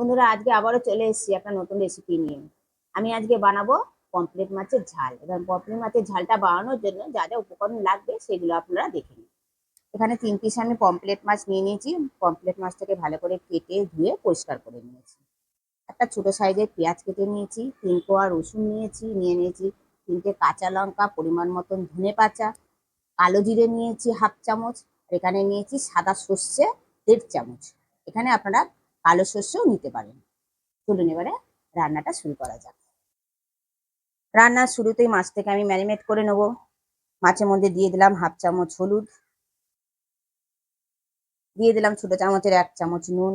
বন্ধুরা, আজকে আবারও চলে এসেছি একটা নতুন রেসিপি নিয়ে। আমি আজকে বানাবো পমপ্লেট মাছের ঝাল। এবার পমপ্লেট মাছের ঝালটা বানানোর জন্য যা যা উপকরণ লাগবে সেগুলো আপনারা দেখে নিন। এখানে তিন পিস আমি পমপ্লেট মাছ নিয়ে নিয়েছি। পমপ্লেট মাছটাকে ভালো করে কেটে ধুয়ে পরিষ্কার করে নিয়েছি। একটা ছোট সাইজের পেঁয়াজ কেটে নিয়েছি, তিন কোয়া রসুন নিয়েছি, নিয়ে নিয়েছি তিনটে কাঁচা লঙ্কা, পরিমাণ মতন ধনে পাচা কালো জিরে নিয়েছি হাফ চামচ এখানে নিয়েছি সাদা সর্ষে দেড় চামচ। এখানে আপনারা কালো শস্যও নিতে পারেন। চলুন এবারে রান্নাটা শুরু করা যাক। রান্নার শুরুতেই মাছটাকে আমি ম্যারিনেট করে নেব। মাছের মধ্যে দিয়ে দিলাম হাফ চামচ হলুদ। দিয়ে দিলাম ছোট চামচের এক চামচ নুন।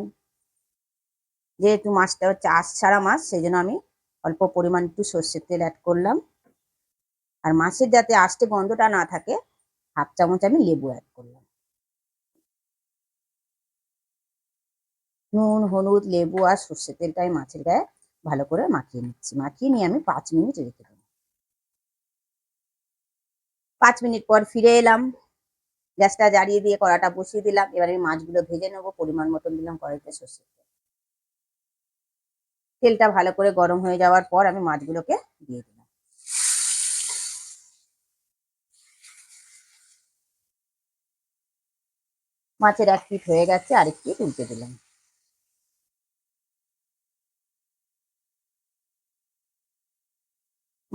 যেহেতু মাছটা হচ্ছে আশ ছাড়া মাছ, সেই জন্য আমি অল্প পরিমাণ একটু সর্ষের তেল অ্যাড করলাম। আর মাছের যাতে আস্তে গন্ধটা না থাকে, হাফ চামচ আমি লেবু অ্যাড করলাম। নুন, হলুদ, লেবু আর সর্ষের তেলটা আমি মাছের গায়ে ভালো করে মাখিয়ে নিচ্ছি। মাখিয়ে নিয়ে আমি পাঁচ মিনিট রেখে দেবো। পাঁচ মিনিট পর ফিরে এলাম। গ্যাসটা জ্বালিয়ে দিয়ে কড়াটা বসিয়ে দিলাম। এবার আমি মাছগুলো ভেজে নেব। পরিমাণ মতন দিলাম কড়াইতে সর্ষের তেল। তেলটা ভালো করে গরম হয়ে যাওয়ার পর আমি মাছগুলোকে দিয়ে দিলাম। মাছের এক পিঠ হয়ে গেছে, আরেক পিঠ উল্টে দিলাম।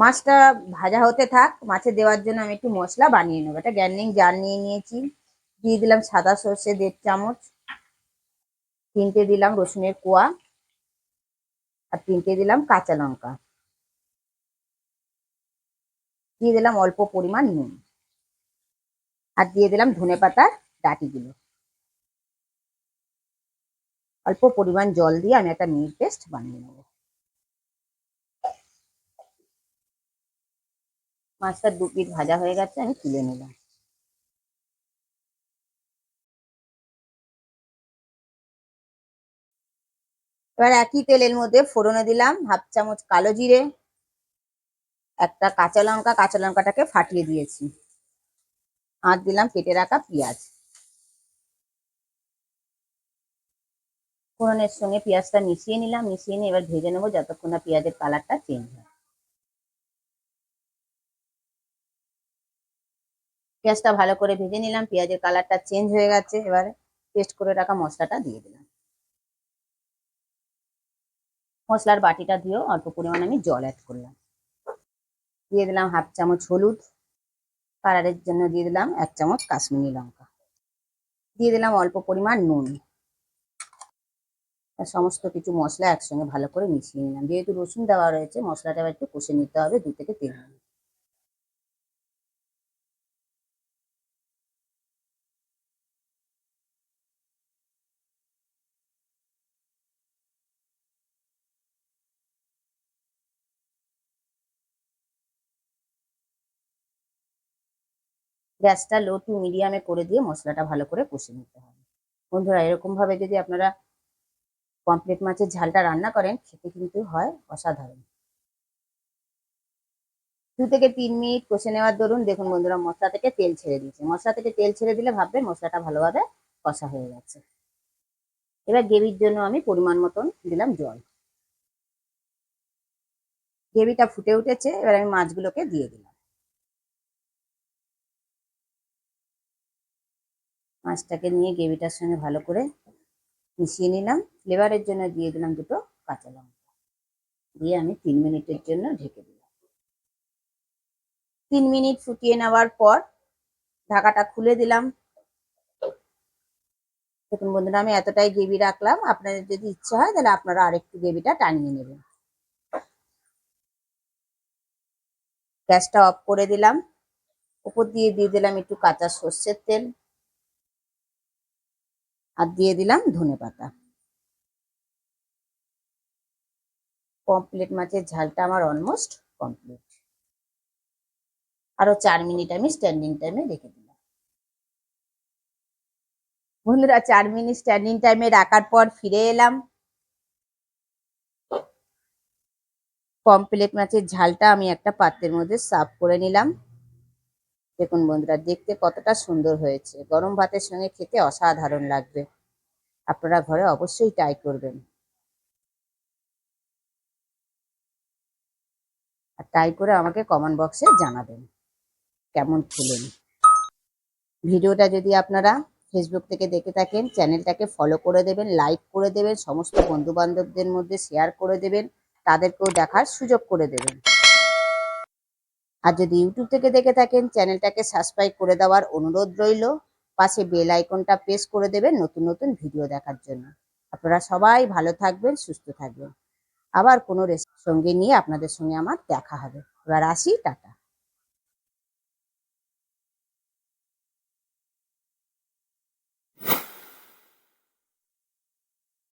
মাছটা ভাজা হতে থাক, মাছে দেওয়ার জন্য আমি একটু মশলা বানিয়ে নেব। একটা গ্যান্ডিং জার নিয়ে নিয়েছি। দিয়ে দিলাম সাদা সর্ষে দেড় চামচ, তিনটে দিলাম রসুনের কোয়া, আর তিনটে দিলাম কাঁচা লঙ্কা। দিয়ে দিলাম অল্প পরিমাণ নুন। আর দিয়ে দিলাম ধনে পাতার ডাটিগুলো। অল্প পরিমাণ জল দিয়ে আমি একটা মিট পেস্ট বানিয়ে নেব। মাছটা দু পিট ভাজা হয়ে গেছে, আমি তুলে নিলাম। এবার একই তেলের মধ্যে ফোড়নে দিলাম হাফ চামচ কালো জিরে, একটা কাঁচা লঙ্কা, কাঁচা লঙ্কাটাকে ফাটিয়ে দিয়েছি। আর দিলাম কেটে রাখা পেঁয়াজ। ফোড়নের সঙ্গে পেঁয়াজটা মিশিয়ে নিলাম, মিশিয়ে নিয়ে এবার ভেজে নেব, যতক্ষণ না পেঁয়াজের কালারটা চেঞ্জ হয়। পেঁয়াজটা ভালো করে ভেজে নিলাম। পেঁয়াজের কালারটা চেঞ্জ হয়ে গেছে। এবারে পেস্ট করে রাখা মশলাটা দিয়ে দিলাম। মশলার বাটিটা দিয়েও অল্প পরিমাণ আমি জল অ্যাড করলাম। দিয়ে দিলাম হাফ চামচ হলুদ। কালারের জন্য দিয়ে দিলাম এক চামচ কাশ্মীরি লঙ্কা। দিয়ে দিলাম অল্প পরিমাণ নুন। সমস্ত কিছু মশলা একসঙ্গে ভালো করে মিশিয়ে নিলাম। যেহেতু রসুন দেওয়া রয়েছে, মশলাটা একটু কষে নিতে হবে, দু থেকে তিন মিনিট। গ্যাসটা লো টু মিডিয়ামে করে দিয়ে মশলাটা ভালো করে কষে নিতে হবে। বন্ধুরা, এরকম ভাবে যদি আপনারা পমপ্লেট মাছের ঝালটা রান্না করেন, খেতে কিন্তু হয় অসাধারণ। দু থেকে তিন মিনিট কষে নেওয়ার দরুন, দেখুন বন্ধুরা, মশলা থেকে তেল ছেড়ে দিয়েছে। মশলা থেকে তেল ছেড়ে দিলে ভাববেন মশলাটা ভালোভাবে কষা হয়ে গেছে। এবার গ্রেভির জন্য আমি পরিমাণ মতন দিলাম জল। গ্রেভিটা ফুটে উঠেছে, এবার আমি মাছগুলোকে দিয়ে দিলাম। মাছটাকে নিয়ে গ্রেভিটার সঙ্গে ভালো করে মিশিয়ে নিলাম। ফ্লেভারের জন্য দিয়ে দিলাম দুটো কাঁচা লঙ্কা। দিয়ে আমি তিন মিনিটের জন্য ঢেকে দিলাম। তিন মিনিট ফুটিয়ে নেওয়ার পর ঢাকাটা খুলে দিলাম। দেখুন বন্ধুরা, আমি এতটাই গ্রেভি রাখলাম। আপনাদের যদি ইচ্ছা হয়, তাহলে আপনারা আরেকটু গ্রেভিটা টানিয়ে নেবেন। গ্যাসটা অফ করে দিলাম। উপর দিয়ে দিয়ে দিলাম একটু কাঁচা সর্ষের তেল। আর দিয়ে দিলাম ধনে পাতা। কমপ্লিট মাছের ঝালটা আমার অলমোস্ট কমপ্লিট আরও চার মিনিট আমি স্ট্যান্ডিং টাইমে রেখে দিলাম। বন্ধুরা, চার মিনিট স্ট্যান্ডিং টাইমে রাখার পর ফিরে এলাম। কমপ্লিট মাছের ঝালটা আমি একটা পাত্রের মধ্যে সার্ভ করে নিলাম। দেখুন বন্ধুরা, দেখতে কতটা সুন্দর হয়েছে। গরম ভাতের সঙ্গে খেতে অসাধারণ লাগবে। আপনারা ঘরে অবশ্যই ট্রাই করবেন। আর ট্রাই করে আমাকে কমেন্ট বক্সে জানাবেন, কেমন খেলেন। ভিডিওটা যদি আপনারা ফেসবুক থেকে দেখে থাকেন, চ্যানেলটাকে ফলো করে দেবেন লাইক করে দেবেন, সমস্ত বন্ধুবান্ধবদের মধ্যে শেয়ার করে দেবেন, তাদেরকেও দেখার সুযোগ করে দেবেন। আর যদি ইউটিউব থেকে দেখে থাকেন, চ্যানেলটাকে সাবস্ক্রাইব করে দেওয়ার অনুরোধ রইল। পাশে বেল আইকনটা প্রেস করে দেবেন নতুন নতুন ভিডিও দেখার জন্য। আপনারা সবাই ভালো থাকবেন, সুস্থ থাকবেন। আবার কোনো রেসিপির সঙ্গে নিয়ে আপনাদের সঙ্গে আমার দেখা হবে। এবার আসি, টাটা।